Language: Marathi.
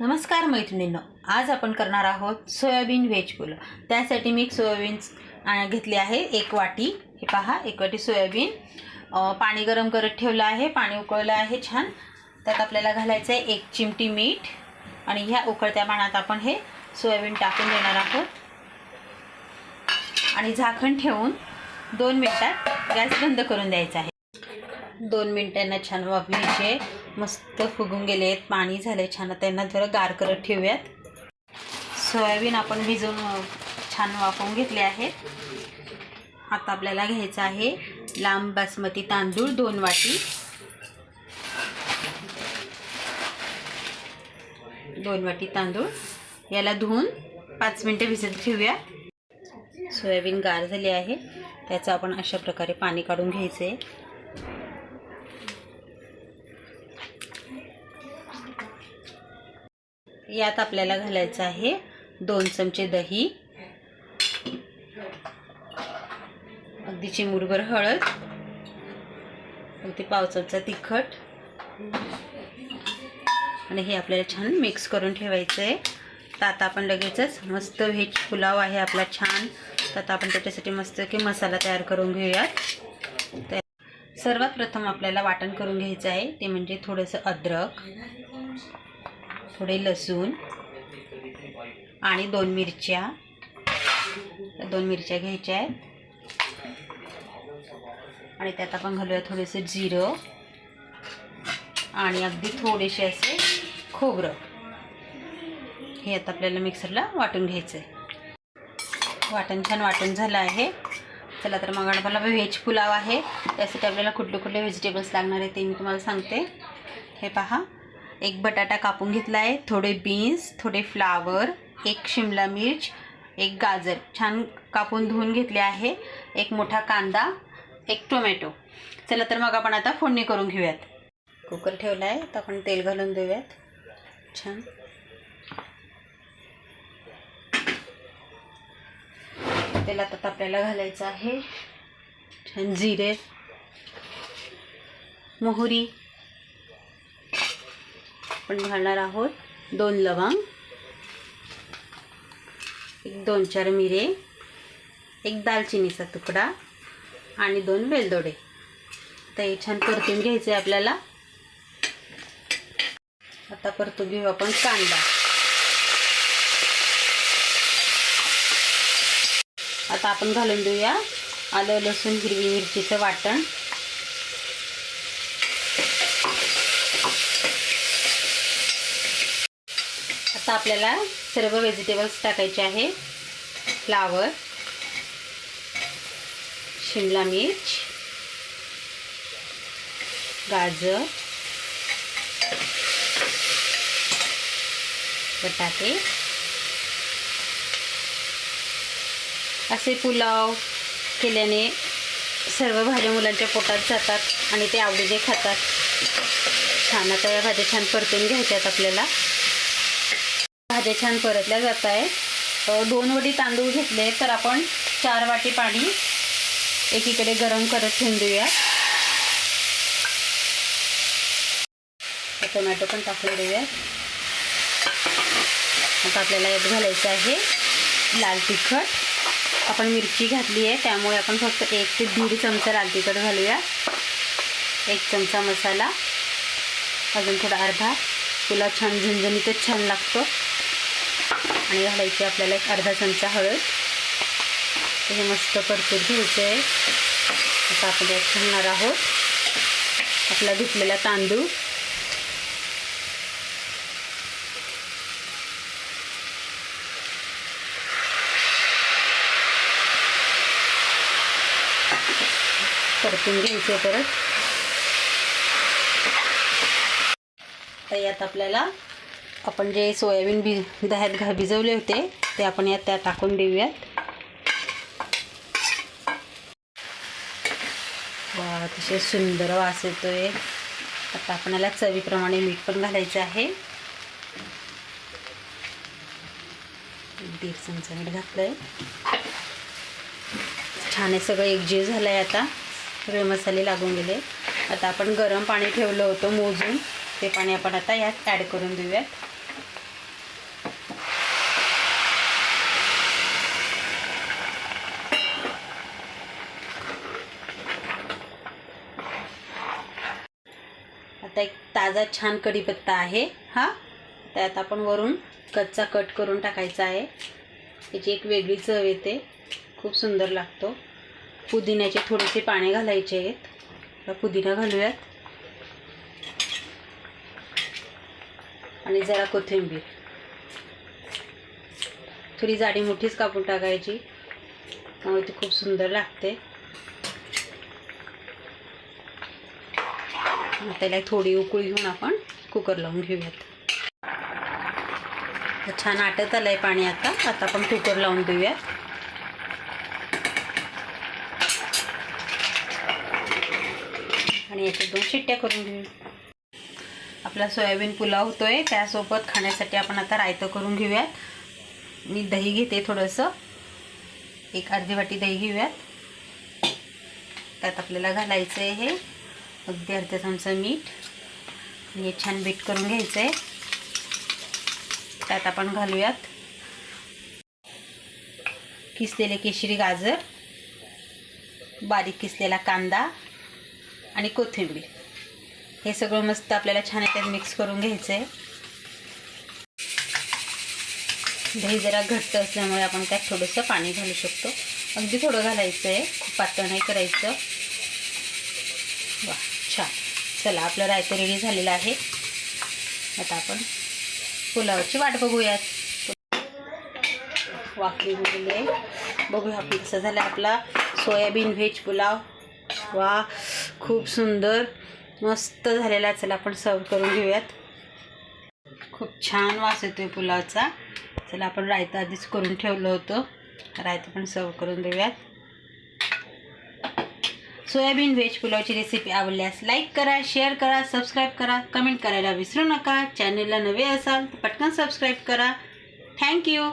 नमस्कार मैत्रिणींनो आज आपण करणार आहोत सोयाबीन व्हेज पुलाव त्यासाठी मी सोयाबीन घेतली आहे एक वाटी. हे पहा एक वाटी सोयाबीन. पाणी गरम करत ठेवलं आहे पाणी उकळलं आहे छान. त्यात आपल्याला घालायचं आहे एक चिमटी मीठ आणि ह्या उकळत्या पाण्यात आपण हे सोयाबीन टाकून देणार आहोत. आणि झाकण ठेवून दोन मिनटात गॅस बंद करून द्यायचा आहे. दोन मिनटांना छान वाफलीचे मस्त फुगून गेले आहेत. पाणी झाले छान. त्यांना जरा गार करत ठेवूयात. सोयाबीन आपण भिजवून छान वाफवून घेतले आहेत. आता आपल्याला घ्यायचं आहे लांब बासमती तांदूळ दोन वाटी. दोन वाटी तांदूळ. याला धुवून पाच मिनटं भिजत ठेवूया. सोयाबीन गार झाली आहे. त्याचं आपण अशा प्रकारे पाणी काढून घ्यायचं आहे यात आपल्याला घालायचं आहे दोन चमचे दही अगदी चिमूटभर हळद अगदी पाव चमचा तिखट. आणि हे आपल्याला छान मिक्स करून ठेवायचं आहे तर आता आपण लगेचच मस्त व्हेज पुलाव आहे आपला छान. तर आता आपण त्याच्यासाठी मस्त की मसाला तयार करून घेऊयात. तर सर्वात प्रथम आपल्याला वाटण करून घ्यायचं आहे. ते म्हणजे थोडंसं अद्रक. थोडे लसूण आणि दोन मिरच्या. दोन मिरच्या घ्यायच्या आहेत. आणि त्यात आपण घालूया थोडेसे जिरं आणि अगदी थोडेसे असे खोबरं. हे आता आपल्याला मिक्सरला वाटून घ्यायचं आहे वाटण छान वाटण झालं आहे. चला तर मग आपल्याला व्हेज पुलाव आहे. त्यासाठी आपल्याला कुठले कुठले व्हेजिटेबल्स लागणार आहे ते मी तुम्हाला सांगते. हे पहा. एक बटाटा कापून घेतला आहे थोडे बीन्स थोडे फ्लावर एक शिमला मिर्च एक गाजर. छान कापून धुवून घेतले आहे. एक मोठा कांदा एक टोमॅटो चला तर मग आपण आता फोडणी करून घेऊयात. कुकर ठेवला आहे तर आपण तेल घालून देऊयात. छान. तेलात आता आपल्याला घालायचं आहे. छान जिरे मोहरी. आपण घालणार आहोत दोन लवंग एक दोन चार मिरे एक दालचिनीचा तुकडा आणि दोन वेलदोडे. तर हे छान परतून घ्यायचे आपल्याला. आता परतू घेऊ आपण कांदा. आता आपण घालून देऊया आलं लसूण हिरवी मिरचीचं वाटण. आता आपल्याला सर्व व्हेजिटेबल्स टाकायचे आहे. फ्लावर शिमला मिर्च गाजर बटाटे. असे पुलाव केल्याने सर्व भाज्या मुलांच्या पोटात जातात आणि ते आवडीने खातात. छान आता या भाज्या छान परतून घ्यायच्यात आपल्याला. भाज्या छान परतल्या जात आहे. दोन वडी तांदूळ घेतले तर आपण चार वाटी पाणी एकीकडे गरम करत ठेवून देऊया टोमॅटो पण टाकून देऊया. आता आपल्याला यात घालायचं आहे लाल तिखट. आपण मिरची घातली आहे त्यामुळे आपण फक्त एक ते दीड चमचा लाल तिखट घालूया. एक चमचा मसाला अजून थोडा अर्धा. तुला छान झणझणीतच छान लागतो. आणि घालायची आपल्याला एक अर्धा चमचा हळद. हे मस्त परतून घ्यायचं आहे. आता आपण यात घालणार आहोत आपला धुतलेला तांदूळ. परतून घ्यायचे परत. तर यात आपल्याला आपण जे सोयाबीन बी दह्यात घा भिजवले होते ते आपण यात त्या टाकून देऊयात. वा अतिशय सुंदर वास येतोय. आता आपल्याला चवीप्रमाणे मीठ पण घालायचं आहे. दीड चमचा मीठ घातलं आहे छान आहे सगळं एकजीव झालं आहे आता. सगळे मसाले लागून गेले. आता आपण गरम पाणी ठेवलं होतं मोजून. ते पाणी आपण आता यात ॲड करून देऊयात. ताजा छान कढीपत्ता आहे हा. त्यात आपण वरून कच्चा कट करून टाकायचा आहे. त्याची एक वेगळी चव येते. खूप सुंदर लागतो. पुदिन्याचे थोडेसे पाने घालायचे आहेत. पुदिना घालूयात. आणि जरा कोथिंबीर. थोडी जाडी मोठीच कापून टाकायची. त्यामुळे ती खूप सुंदर लागते. त्याला एक थोडी उकळी घेऊन आपण कुकर लावून घेऊयात. तर छान आटत आलं आहे पाणी आता. आता आपण कुकर लावून देऊयात. आणि याच्या दोन शिट्ट्या करून घेऊ. आपला सोयाबीन पुलाव होतोय. त्यासोबत खाण्यासाठी आपण आता रायतं करून घेऊयात. मी दही घेते थोडंसं. एक अर्धी वाटी दही घेऊयात. त्यात आपल्याला घालायचं आहे हे. अगदी अर्धा चमचा मीठ. आणि हे छान बीट करून घ्यायचं आहे त्यात आपण घालूयात किसलेले केशरी गाजर बारीक किसलेला कांदा आणि कोथिंबीर. हे सगळं मस्त आपल्याला छान याच्यात मिक्स करून घ्यायचं आहे दही जरा घट्ट असल्यामुळे आपण त्यात थोडंसं पाणी घालू शकतो. अगदी थोडं घालायचं आहे खूप पातळ नाही करायचं. वा. छान चला आपलं रायतं रेडी झालेलं आहे. आता आपण पुलावाची वाट बघूयात. वाकली गेले बघूया आपली कसं झालं आपला. Soybean veg pulao. वा खूप सुंदर. मस्त झालेला चला आपण सर्व करून घेऊयात. खूप छान वास येतोय पुलावचा. चला आपण रायता आधीच करून ठेवलं होतं. रायता पण सर्व करून देऊयात. सोयाबीन व्हेज पुलावची रेसिपी आवडल्यास लाईक करा शेअर करा सबस्क्राईब करा कमेंट करायला विसरू नका. चॅनलला नवे असाल तर पटकन सबस्क्राईब करा. थँक्यू